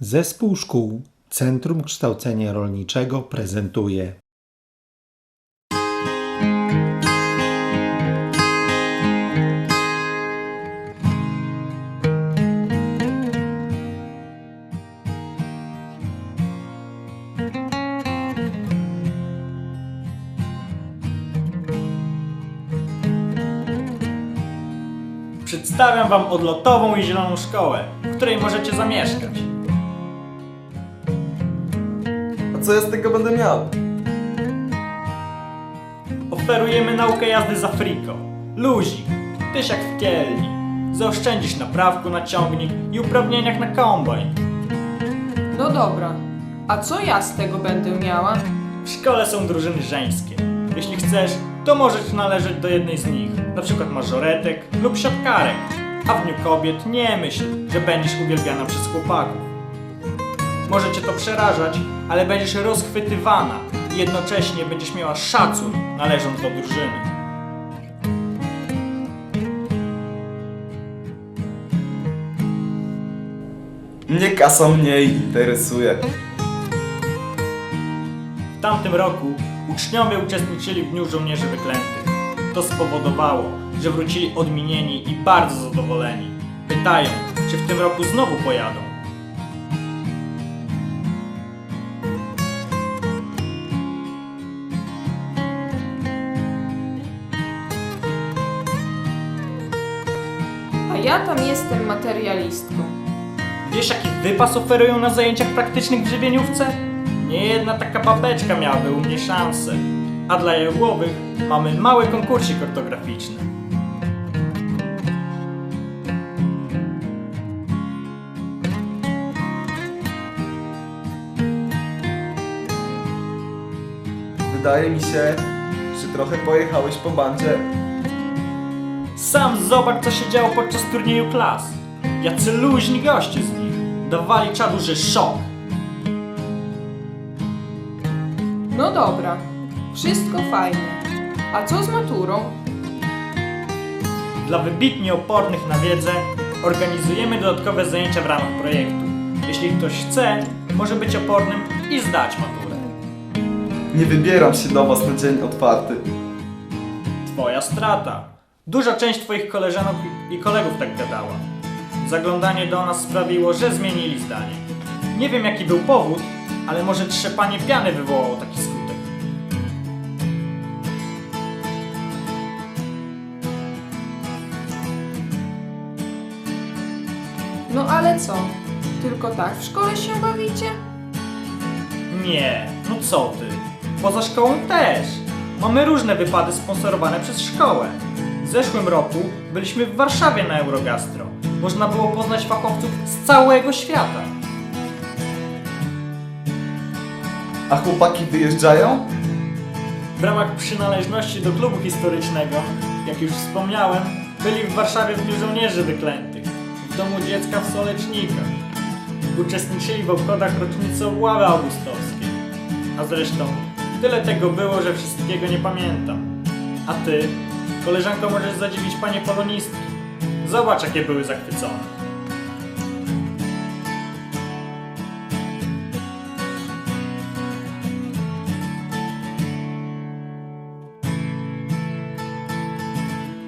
Zespół szkół Centrum Kształcenia Rolniczego prezentuje Przedstawiam Wam odlotową i zieloną szkołę, w której możecie zamieszkać. Co ja z tego będę miał? Oferujemy naukę jazdy za friko. Luzik, tyś jak w kielni. Zaoszczędzisz na prawku na ciągnik i uprawnieniach na kombajn. No dobra. A co ja z tego będę miała? W szkole są drużyny żeńskie. Jeśli chcesz, to możesz należeć do jednej z nich, na przykład mażoretek lub siatkarek. A w Dniu Kobiet nie myśl, że będziesz uwielbiana przez chłopaków. Może cię to przerażać, ale będziesz rozchwytywana i jednocześnie będziesz miała szacun należąc do drużyny. Mnie kasa mniej interesuje. W tamtym roku uczniowie uczestniczyli w Dniu Żołnierzy Wyklętych. To spowodowało, że wrócili odmienieni i bardzo zadowoleni. Pytają, czy w tym roku znowu pojadą. A ja tam jestem materialistką. Wiesz jaki wypas oferują na zajęciach praktycznych w żywieniówce? Nie jedna taka babeczka miałaby u mnie szansę. A dla jagłowych mamy mały konkursik ortograficzny. Wydaje mi się, że trochę pojechałeś po bandzie. Sam zobacz co się działo podczas turnieju klas. Jacy luźni goście z nich. Dawali czadu, że szok. No dobra. Wszystko fajnie. A co z maturą? Dla wybitnie opornych na wiedzę organizujemy dodatkowe zajęcia w ramach projektu. Jeśli ktoś chce, może być opornym i zdać maturę. Nie wybieram się do was na dzień otwarty. Twoja strata. Duża część Twoich koleżanek i kolegów tak gadała. Zaglądanie do nas sprawiło, że zmienili zdanie. Nie wiem jaki był powód, ale może trzepanie piany wywołało taki skutek. No ale co? Tylko tak w szkole się bawicie? Nie, no co ty? Poza szkołą też. Mamy różne wypady sponsorowane przez szkołę. W zeszłym roku byliśmy w Warszawie na Eurogastro. Można było poznać fachowców z całego świata. A chłopaki wyjeżdżają? W ramach przynależności do klubu historycznego, jak już wspomniałem, byli w Warszawie w Dniu Żołnierzy Wyklętych, w Domu Dziecka w Solecznikach. Uczestniczyli w obchodach rocznicy obławy augustowskiej. A zresztą, tyle tego było, że wszystkiego nie pamiętam. A ty, koleżanko, możesz zadziwić panie polonistki. Zobacz, jakie były zachwycone.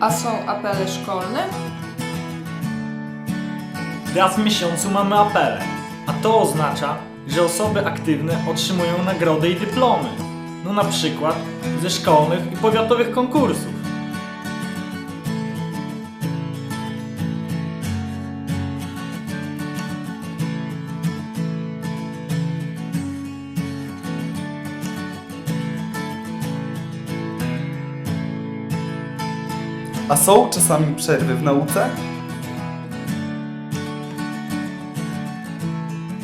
A są apele szkolne? Raz w miesiącu mamy apele, a to oznacza, że osoby aktywne otrzymują nagrody i dyplomy. No na przykład ze szkolnych i powiatowych konkursów. A są czasami przerwy w nauce?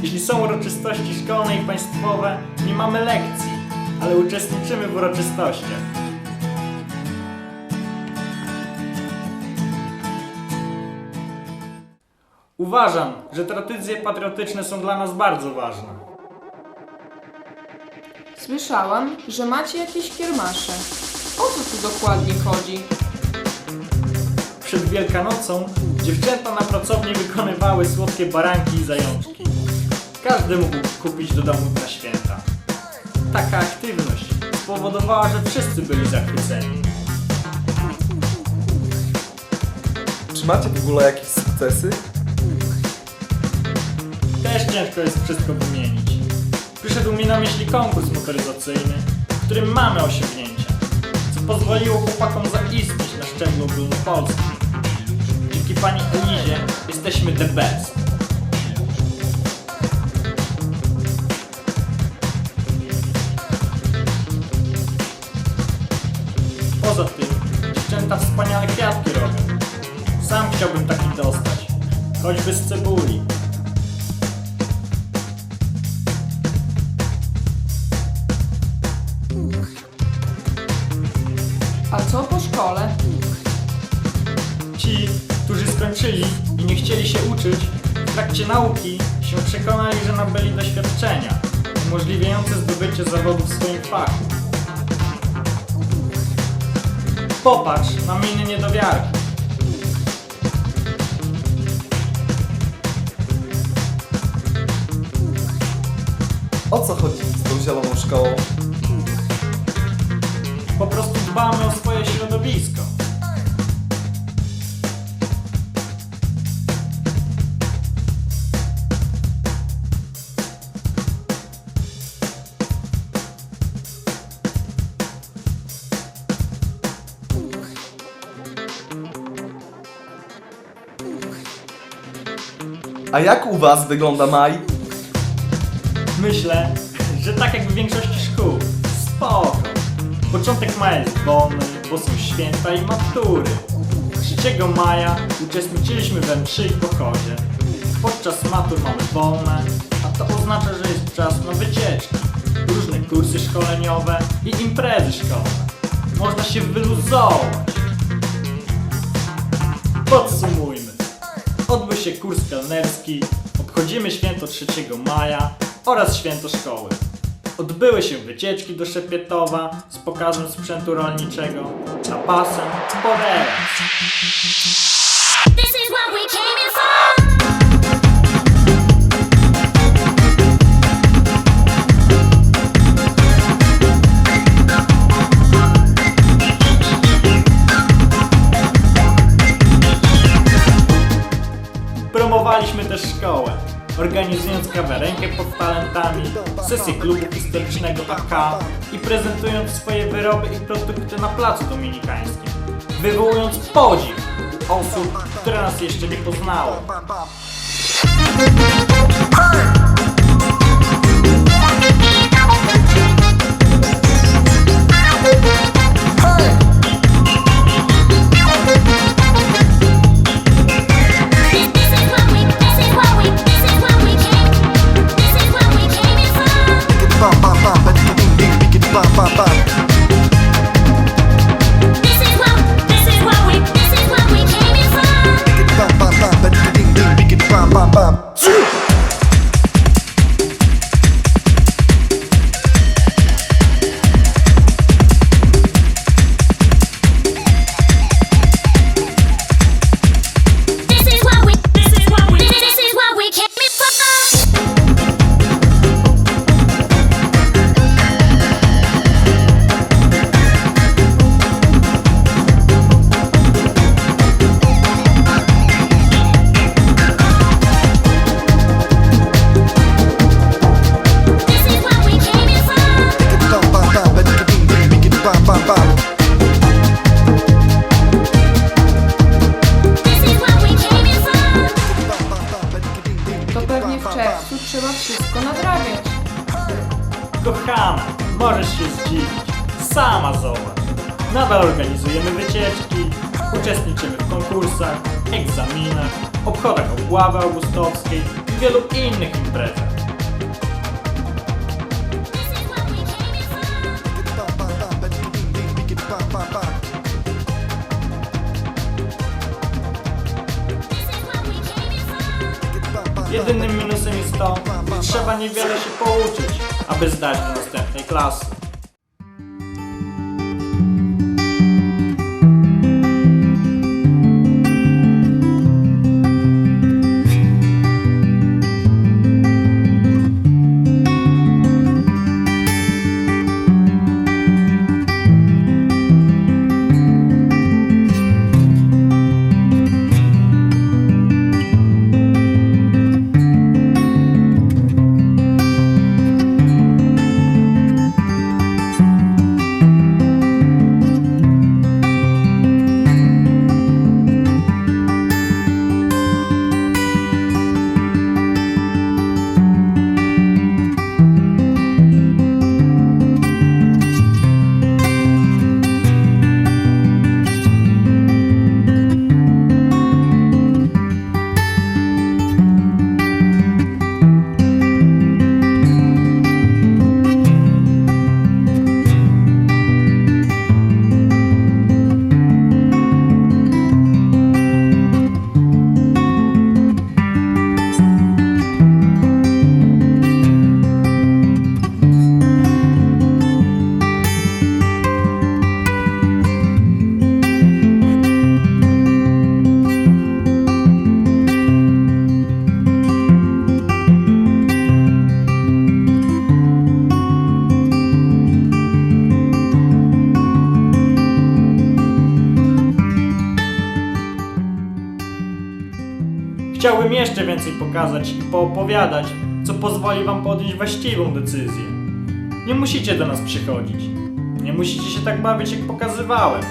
Jeśli są uroczystości szkolne i państwowe, nie mamy lekcji, ale uczestniczymy w uroczystościach. Uważam, że tradycje patriotyczne są dla nas bardzo ważne. Słyszałam, że macie jakieś kiermasze. O co tu dokładnie chodzi? Przed Wielkanocą dziewczęta na pracowni wykonywały słodkie baranki i zajączki. Każdy mógł kupić do domu na święta. Taka aktywność spowodowała, że wszyscy byli zachwyceni. Czy macie w ogóle jakieś sukcesy? Też ciężko jest wszystko wymienić. Przyszedł mi na myśli konkurs motoryzacyjny, w którym mamy osiągnięcia, co pozwoliło chłopakom zaistnieć szczeblu ogólnopolskim. Dzięki pani Elizie jesteśmy the best. Poza tym, dziewczęta wspaniale kwiatki robią. Sam chciałbym taki dostać, choćby z cebuli. A co po szkole? Ci, którzy skończyli i nie chcieli się uczyć, w trakcie nauki się przekonali, że nabyli doświadczenia umożliwiające zdobycie zawodu w swoim fachu. Popatrz na miny niedowiarki. O co chodzi z tą zieloną szkołą? Po prostu dbamy o swoje środowisko. A jak u was wygląda maj? Myślę, że tak jak w większości szkół. Spoko. Początek maja jest wolny, bo są święta i matury. 3 maja uczestniczyliśmy we mszy i pochodzie. Podczas matur mamy wolne, a to oznacza, że jest czas na wycieczki, różne kursy szkoleniowe i imprezy szkolne. Można się wyluzować. Podsumujmy. Odbył się kurs kelnerski, obchodzimy święto 3 maja oraz święto szkoły. Odbyły się wycieczki do Szepietowa z pokazem sprzętu rolniczego, a pasem po relaks. This is what we came here organizując kawiarenkę pod talentami, sesję klubu historycznego AK i prezentując swoje wyroby i produkty na placu dominikańskim, wywołując podziw osób, które nas jeszcze nie poznały. This, czerwcu trzeba wszystko nadrabiać. Kochana, możesz się zdziwić. Sama zobacz. Nadal organizujemy wycieczki, uczestniczymy w konkursach, egzaminach, obchodach obławy augustowskiej i wielu innych imprezach. Jedynym minusem jest to, że trzeba niewiele się pouczyć, aby zdać do następnej klasy. Chciałbym jeszcze więcej pokazać i poopowiadać, co pozwoli wam podjąć właściwą decyzję. Nie musicie do nas przychodzić. Nie musicie się tak bawić, jak pokazywałem.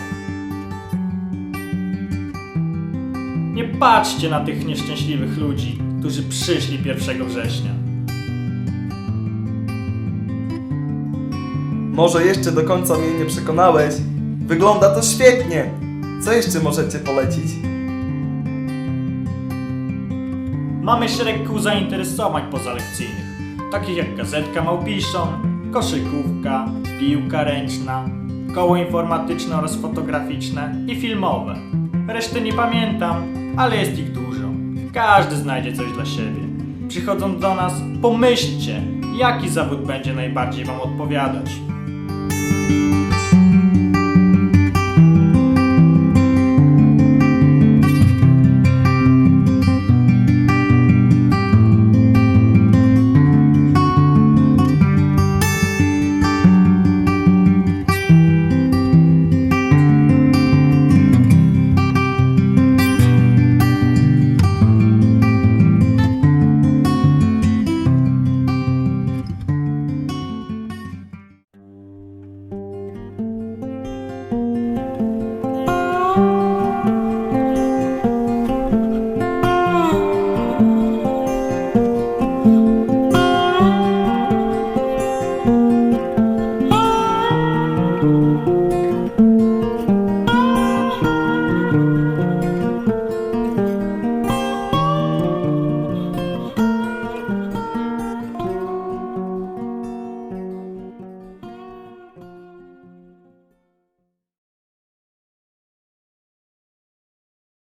Nie patrzcie na tych nieszczęśliwych ludzi, którzy przyszli 1 września. Może jeszcze do końca mnie nie przekonałeś? Wygląda to świetnie! Co jeszcze możecie polecić? Mamy szereg kół zainteresowań pozalekcyjnych, takich jak gazetka Małpiszon, koszykówka, piłka ręczna, koło informatyczne oraz fotograficzne i filmowe. Reszty nie pamiętam, ale jest ich dużo. Każdy znajdzie coś dla siebie. Przychodząc do nas, pomyślcie, jaki zawód będzie najbardziej Wam odpowiadać.